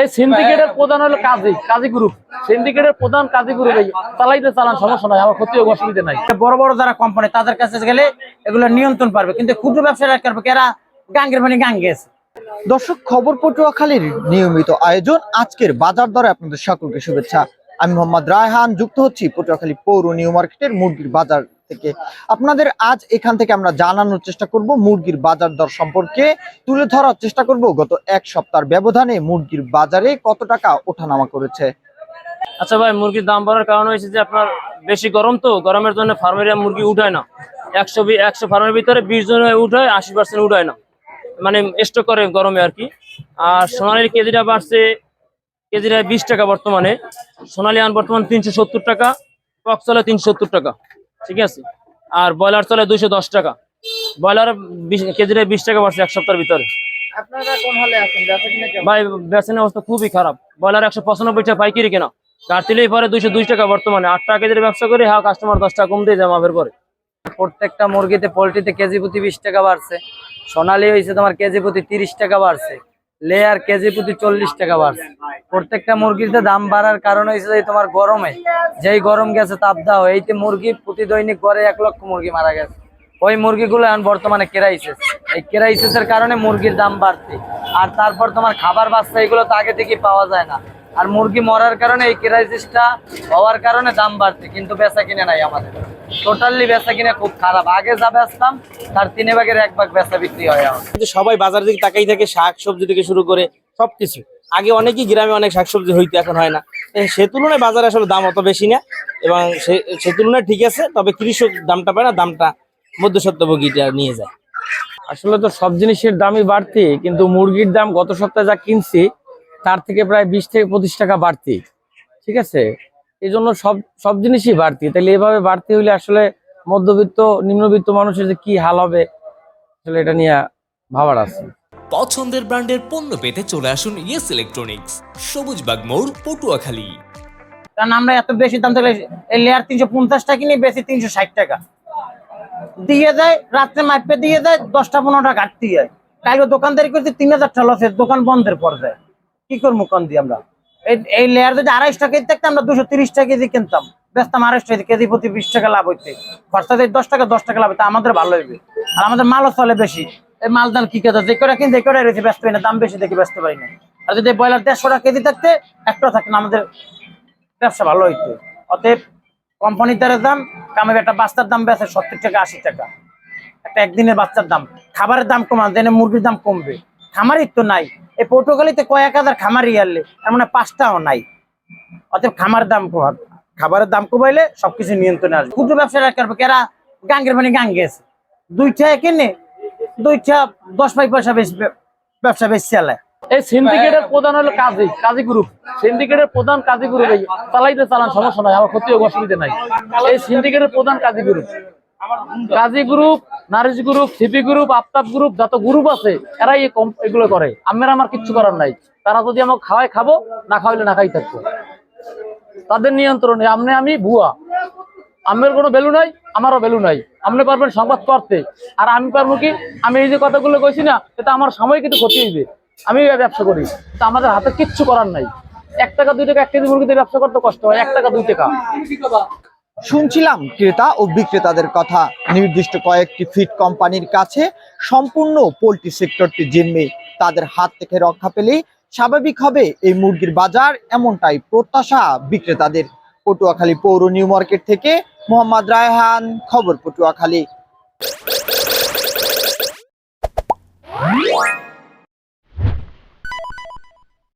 এই সিন্ডিকেটের প্রধান হলো কাজী কাজী গ্রুপ সিন্ডিকেটের প্রধান কাজী গ্রুপ এই চালাইতে চালান সমস্যা নাই আমার ক্ষতি অসুবিধা নাই। বড় বড় যারা কোম্পানি তাদের কাছে গেলে এগুলো নিয়ন্ত্রণ পারবে। কিন্তু ক্ষুদ্র ব্যবসায়ীরা করবে? এরা গাঙ্গের মানে গাঙ্গে আছে দর্শক খবর পটুয়াখালীর নিয়মিত আয়োজন আজকের বাজার দরে আপনাদের সকলকে শুভেচ্ছা। আমি মোহাম্মদ রায়হান যুক্ত হচ্ছি পটুয়াখালী পৌর নিউ মার্কেটের মুরগির বাজার থেকে। আপনাদের আজ এখান থেকে আমরা জানানোর চেষ্টা করব মুরগির বাজার দর সম্পর্কে। তুলে ধরার চেষ্টা করব গত এক সপ্তাহের ব্যবধানে মুরগির বাজারে কত টাকা ওঠানামা করেছে। আচ্ছা ভাই, মুরগির দাম বাড়ার কারণ হয়েছে যে আপনার বেশি গরম তো, গরমের জন্য ফার্মেরিয়া মুরগি উঠায় না। একশো একশো ফার্মের ভিতরে বিশ জন উঠায়, আশি পার্সেন্ট উঠায় না। মানে স্টক করে গরমে আর কি। আর সোনালির কেজিটা বাড়ছে কেজিটা বিশ টাকা বর্তমানে। সোনালি আন বর্তমান তিনশো সত্তর টাকা কক চলে তিনশো সত্তর টাকা। ঠিক আছে? আর ব্রয়লার চলে দুইশো দশ টাকা। ব্রয়লার কেজিটা বিশ টাকা বাড়ছে এক সপ্তাহের ভিতরে। ভাই বেসনের অবস্থা খুবই খারাপ। ব্রয়লার একশো পঁচানব্বই টাকা পাইকারি কেনা। কাটতিলেই পরে দুইশো দুই টাকা বর্তমানে। আট টাকা কেজির ব্যবসা করে হ্যাঁ কাস্টমার দশ টাকা কম দিয়ে যায় মাপের পরে। প্রত্যেকটা মুরগিতে পোলট্রিতে কেজি প্রতি বিশ টাকা বাড়ছে। সোনালি হয়েছে তোমার কেজি প্রতি তিরিশ টাকা বাড়ছে। লেয়ার কেজি প্রতি চল্লিশ টাকা বাড়ছে। প্রত্যেকটা মুরগিতে দাম বাড়ার কারণ হয়েছে যে তোমার গরমে, যেই গরম গেছে তাপ দাও। এইতে মুরগি প্রতি দৈনিক গড়ে এক লক্ষ মুরগি মারা গেছে। ওই মুরগিগুলো এখন বর্তমানে কেরাইসিস। এই কেরাইসিসের কারণে মুরগির দাম বাড়ছে। আর তারপর তোমার খাবার বাচ্চা, এগুলো তো আগে থেকেই পাওয়া যায় না। আর মুরগি মরার কারণে এই কেরাইসিসটা হওয়ার কারণে দাম বাড়ছে কিন্তু বেচা কিনে নাই আমাদের। টোটালি বেচা কিনে খুব খারাপ। আগে যা বেচতাম তার তিনে ভাগের এক ভাগ বেচা বিক্রি হয় আমার। কিন্তু সবাই বাজার দিকে তাকাই থাকে শাক সবজি থেকে শুরু করে সবকিছু। আগে অনেকই গ্রামে অনেক শাকসবজি হইতো এখন হয় না। সে তুলনায় বাজারে আসলে দাম অত বেশি না এবং সে সে তুলনায় ঠিক আছে তবে কৃষক দামটা পায় না দামটা মধ্যসত্ত্বভোগীটা নিয়ে যায়। আসলে তো সব জিনিসের দামই বাড়তি কিন্তু মুরগির দাম গত সপ্তাহে যা কিনছি তার থেকে প্রায় বিশ থেকে পঁচিশ টাকা বাড়তি ঠিক আছে? এই জন্য সব সব জিনিসই বাড়তি। তাহলে এভাবে বাড়তি হলে আসলে মধ্যবিত্ত নিম্নবিত্ত মানুষের যে কি হাল হবে আসলে এটা নিয়ে ভাবার আছে। পছন্দের ব্র্যান্ডের পণ্য পেতে চলে আসুন ইয়েস ইলেকট্রনিক্স সবুজবাগ মোড় পটুয়াখালী। কারণ আমরা এত বেশি দাম থাকলে এই লেয়ার তিনশো পঞ্চাশ টাকা কিনে বেশি তিনশো ষাট টাকা। দিয়ে দেয় রাত্রে মাইপে দিয়ে দেয় দশটা পনেরোটা ঘাটতি হয়। কালকে দোকানদারি করতে তিন হাজার টাকা লসের দোকান বন্ধের পর্যায়ে। কি করব কন দিয়ে আমরা? এই লেয়ার যদি আড়াইশ কেজি থাকতে, আমরা দুশো তিরিশ টাকা কেজি কিনতাম। বেচতাম টাকা কেজি প্রতি বিশ টাকা লাভ হইতে। খরচা দিয়ে দশ টাকা দশ টাকা লাভ হইতে, আমাদের ভালো হইবে। আর আমাদের মালও চলে বেশি। এই মাল দাম কি কথা যে করে কিনতে করে রয়েছে, ব্যস্ত হয় না, দাম বেশি দেখে ব্যস্ত পারি না। আর যদি ব্রয়লার দেড়শো টাকা কেজি থাকতে একটা থাকতে না, আমাদের ব্যবসা ভালো হইতো। অতএব কোম্পানির দ্বারা দাম কামের একটা বাচ্চার দাম বেছে সত্তর টাকা, আশি টাকা। একটা একদিনের বাচ্চার দাম। খাবারের দাম কমান, দেনে মুরগির দাম কমবে। খামারই তো নাই। এই পর্তুগালিতে কয়েক হাজার খামারই আনলে তার মানে পাঁচটাও নাই। অতএব খামার দাম কমান খাবারের দাম কমাইলে সবকিছু নিয়ন্ত্রণে আসবে। ক্ষুদ্র ব্যবসায়ীরা করবে? এরা গাঙ্গের মানে গাঙ্গে আছে। দুইটা কিনে, দুইটা দশ পাই পয়সা বেশি ব্যবসা বেশি চালায়। এই সিন্ডিকেটের প্রধান হলো কাজী কাজী গ্রুপ সিন্ডিকেটের প্রধান কাজী গ্রুপ চালাইতে চালান, সমস্যা নাই, আমার ক্ষতি অসুবিধা নাই। এই সিন্ডিকেটের প্রধান Kazi group Kazi group Nourish group CP group Aftab group যত গ্রুপ আছে, এরাই এগুলো করে। আমার আমার কিচ্ছু করার নাই। তারা যদি আমাকে খাওয়ায় খাব, না খাওয়াইলে না খাই থাকব। তাদের নিয়ন্ত্রণে আমনে আমি ভুয়া। আমের কোনো ভ্যালু নাই, আমারও ভ্যালু নাই। আপনি পারবেন সংবাদ করতে আর আমি পারব কি? আমি এই যে কথাগুলো কইছি না, এটা আমার সময় কিন্তু ক্ষতি হইবে। আমি ব্যবসা করি। তা আমাদের হাতে কিচ্ছু করার নাই। এক টাকা, দুই টাকা, এক কেজি মুরগিতে ব্যবসা করতে কষ্ট হয়, এক টাকা, দুই টাকা। শুনছিলাম ক্রেতা ও বিক্রেতাদের কথা। নির্দিষ্ট কয়েকটি ফিট কোম্পানির কাছে সম্পূর্ণ পোলট্রি সেক্টরটি জিম্মি তাদের হাত থেকে রক্ষা পেলে স্বাভাবিক হবে এই মুরগির বাজার এমনটাই প্রত্যাশা বিক্রেতাদের। পটুয়াখালী পৌর নিউ মার্কেট থেকে মোহাম্মদ রায়হান, খবর পটুয়াখালী।